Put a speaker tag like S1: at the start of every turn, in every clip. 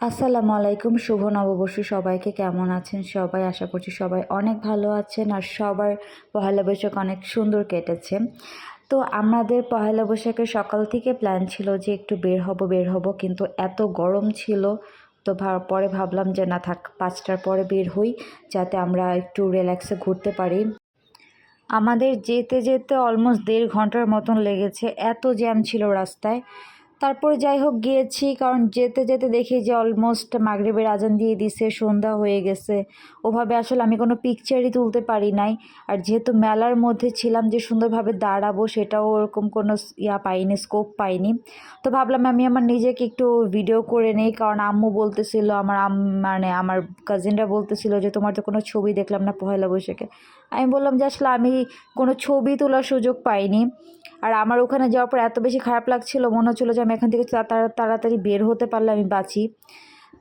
S1: আসসালামু আলাইকুম, শুভ নববর্ষ সবাইকে কেমন আছেন সবাই? আশা করছি সবাই অনেক ভালো আছেন আর সবার পহেলা বৈশাখ অনেক সুন্দর কেটেছে। তো আমাদের পহেলা বৈশাখের সকাল থেকে প্ল্যান ছিল যে একটু বের হব বের হব, কিন্তু এত গরম ছিল। তো পরে ভাবলাম যে না থাক, পাঁচটার পরে বের হই, যাতে আমরা একটু রিল্যাক্সে ঘুরতে পারি। আমাদের যেতে যেতে অলমোস্ট দেড় ঘণ্টার মতন লেগেছে, এত জ্যাম ছিল রাস্তায়। তারপরে যাই হোক গিয়েছি, কারণ যেতে যেতে দেখি যে অলমোস্ট মাগরিবের আজান দিয়ে দিছে, সন্ধ্যা হয়ে গেছে। ওভাবে আসলে আমি কোনো পিকচারই তুলতে পারি নাই। আর যেহেতু মেলার মধ্যে ছিলাম যে সুন্দরভাবে দাঁড়াবো, সেটাও ওরকম কোনো ইয়া পাইনি স্কোপ পাইনি। তো ভাবলাম আমি আমার নিজেকে একটু ভিডিও করে নেই, কারণ আম্মু বলতেছিল, আমার আম মানে আমার কাজিনরা বলতেছিল যে, তোমার তো কোনো ছবি দেখলাম না পহেলা বৈশাখে। আমি বললাম যে, আসলে আমি কোনো ছবি তোলার সুযোগ পাইনি। আর আমার ওখানে যাওয়ার পর এত বেশি খারাপ লাগছিল, মনে হচ্ছিল যে আমি এখান থেকে তাড়াতাড়ি বের হতে পারলে আমি বাঁচি।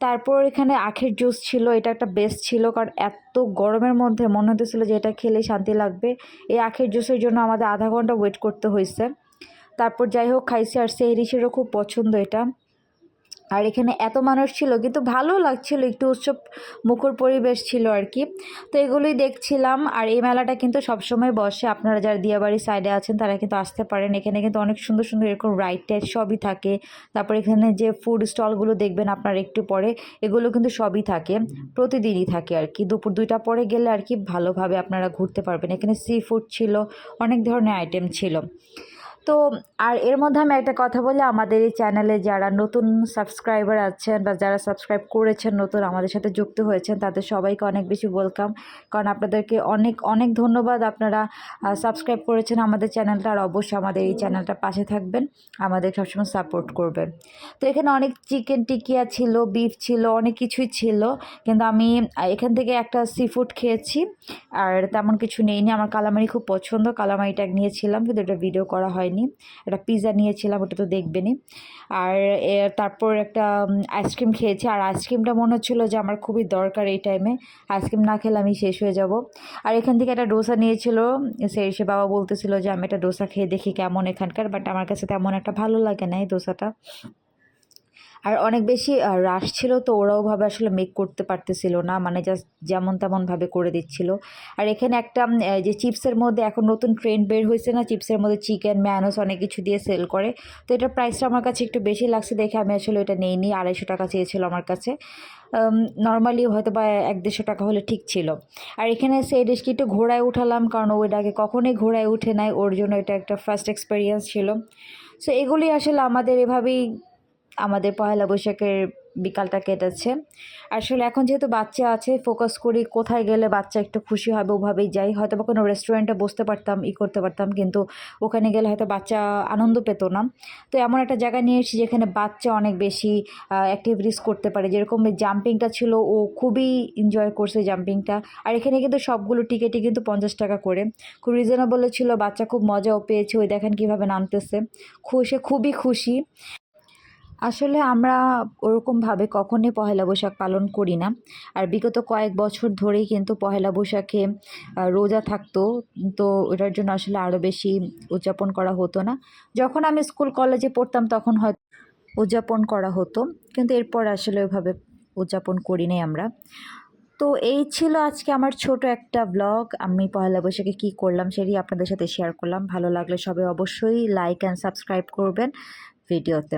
S1: তারপর এখানে আখের জুস ছিল, এটা একটা বেস্ট ছিল, কারণ এত গরমের মধ্যে মনে হতেছিলো যে এটা খেলে শান্তি লাগবে। এই আখের জুসের জন্য আমাদের আধা ঘণ্টা ওয়েট করতে হয়েছে তারপর যাই হোক, খাইছি, আর সেই রিসেরও খুব পছন্দ এটা। আর এখানে এত মানুষ ছিল, কিন্তু ভালো লাগছিল, একটু উৎসব মুখর পরিবেশ ছিল আর কি। তো এগুলোই দেখছিলাম, আর এই মেলাটা কিন্তু সবসময় বসে। আপনারা যারা দিয়াবাড়ির সাইডে আছেন, তারা কিন্তু আসতে পারেন। এখানে কিন্তু অনেক সুন্দর সুন্দর এরকম রাইড টাইড সবই থাকে। তারপর এখানে যে ফুড স্টলগুলো দেখবেন আপনারা একটু পরে, এগুলো কিন্তু সবই থাকে। প্রতিদিনই থাকে আর কি। দুপুর দুইটা পরে গেলে আর কি ভালোভাবে আপনারা ঘুরতে পারবেন। এখানে সি ফুড ছিল, অনেক ধরনের আইটেম ছিল। তো আর এর মধ্যে আমি একটা কথা বলি, আমাদের এই চ্যানেলে যারা নতুন সাবস্ক্রাইবার আছেন বা যারা সাবস্ক্রাইব করেছেন, নতুন আমাদের সাথে যুক্ত হয়েছেন, তাদের সবাইকে অনেক বেশি ওয়েলকাম কারণ আপনাদেরকে অনেক অনেক ধন্যবাদ আপনারা সাবস্ক্রাইব করেছেন আমাদের চ্যানেলটা আর অবশ্যই আমাদের এই চ্যানেলটা পাশে থাকবেন, আমাদের সবসময় সাপোর্ট করবেন। তো এখানে অনেক চিকেন টিকিয়া ছিল বিফ ছিল, অনেক কিছুই ছিল, কিন্তু আমি এখান থেকে একটা সি ফুড খেয়েছি, আর তেমন কিছু নেইনি। আমার কালামারি খুব পছন্দ, কালামারিটা নিয়েছিলাম, কিন্তু এটা ভিডিও করা হয়নি। একটা পিৎজা নিয়েছিলাম, ওটা তো দেখবেনই। আর তারপর একটা আইসক্রিম খেয়েছি। আর আইসক্রিমটা মনে হচ্ছিল যে আমার খুবই দরকার এই টাইমে আইসক্রিম না খেলে আমি শেষ হয়ে যাব। আর এখান থেকে একটা ডোসা নিয়েছিল। সে সে বাবা বলতেছিল যে, আমি একটা ডোসা খেয়ে দেখি কেমন এখানকার। বাট আমার কাছে তেমন একটা ভালো লাগে না এই ডোসাটা। আর অনেক বেশি রাশ ছিল তো ওরাও ভাবে আসলে মেক করতে পারতেছিল না মানে জাস্ট যেমন তেমনভাবে করে দিচ্ছিল। আর এখানে একটা যে চিপসের মধ্যে এখন নতুন ট্রেন্ড বের হয়েছে না চিপসের মধ্যে চিকেন ম্যানোস অনেক কিছু দিয়ে সেল করে। তো এটার প্রাইসটা আমার কাছে একটু বেশি লাগছে দেখে আমি আসলে এটা নেইনি, আড়াইশো টাকা চেয়েছিল আমার কাছে। নর্মালি হয়তো বা এক দেড়শো টাকা হলে ঠিক ছিল। আর এখানে সেই দেশকে একটু ঘোড়ায় উঠালাম, কারণ ওইটা আগে কখনোই ঘোড়ায় উঠে নাই, ওর জন্য এটা একটা ফার্স্ট এক্সপিরিয়েন্স ছিল। সো এগুলি আসলে আমাদের এভাবেই আমাদের পয়লা বৈশাখের বিকালটা কেটেছে। আসলে এখন যেহেতু বাচ্চা আছে ফোকাস করি কোথায় গেলে বাচ্চা একটু খুশি হবে ওভাবেই যাই। হয়তো বা কোনো রেস্টুরেন্টে বসতে পারতাম, ই করতে পারতাম, কিন্তু ওখানে গেলে হয়তো বাচ্চা আনন্দ পেতো না। তো এমন একটা জায়গা নিয়ে এসেছি যেখানে বাচ্চা অনেক বেশি অ্যাক্টিভিটিস করতে পারে। যেরকম জাম্পিংটা ছিল, ও খুবই এনজয় করছে জাম্পিংটা আর এখানে কিন্তু সবগুলো টিকিটই কিন্তু পঞ্চাশ টাকা করে। খুব রিজনেবল ছিল, বাচ্চা খুব মজাও পেয়েছে, ওই দেখেন কীভাবে নামতেছে। খুশি, খুবই খুশি। আসলে আমরা ওরকমভাবে কখনোই পহেলা বৈশাখ পালন করি না। আর বিগত কয়েক বছর ধরেই কিন্তু পহেলা বৈশাখে রোজা থাকতো। তো ওটার জন্য আসলে আরও বেশি উদযাপন করা হতো না। যখন আমি স্কুল কলেজে পড়তাম তখন হয়তো উদযাপন করা হতো। কিন্তু এরপর আসলে ওইভাবে উদযাপন করি নাই আমরা। তো এই ছিল আজকে আমার ছোট একটা ব্লগ আমি পহেলা বৈশাখে কী করলাম সেটি আপনাদের সাথে শেয়ার করলাম। ভালো লাগলে সবাই অবশ্যই লাইক অ্যান্ড সাবস্ক্রাইব করবেন ভিডিওতে।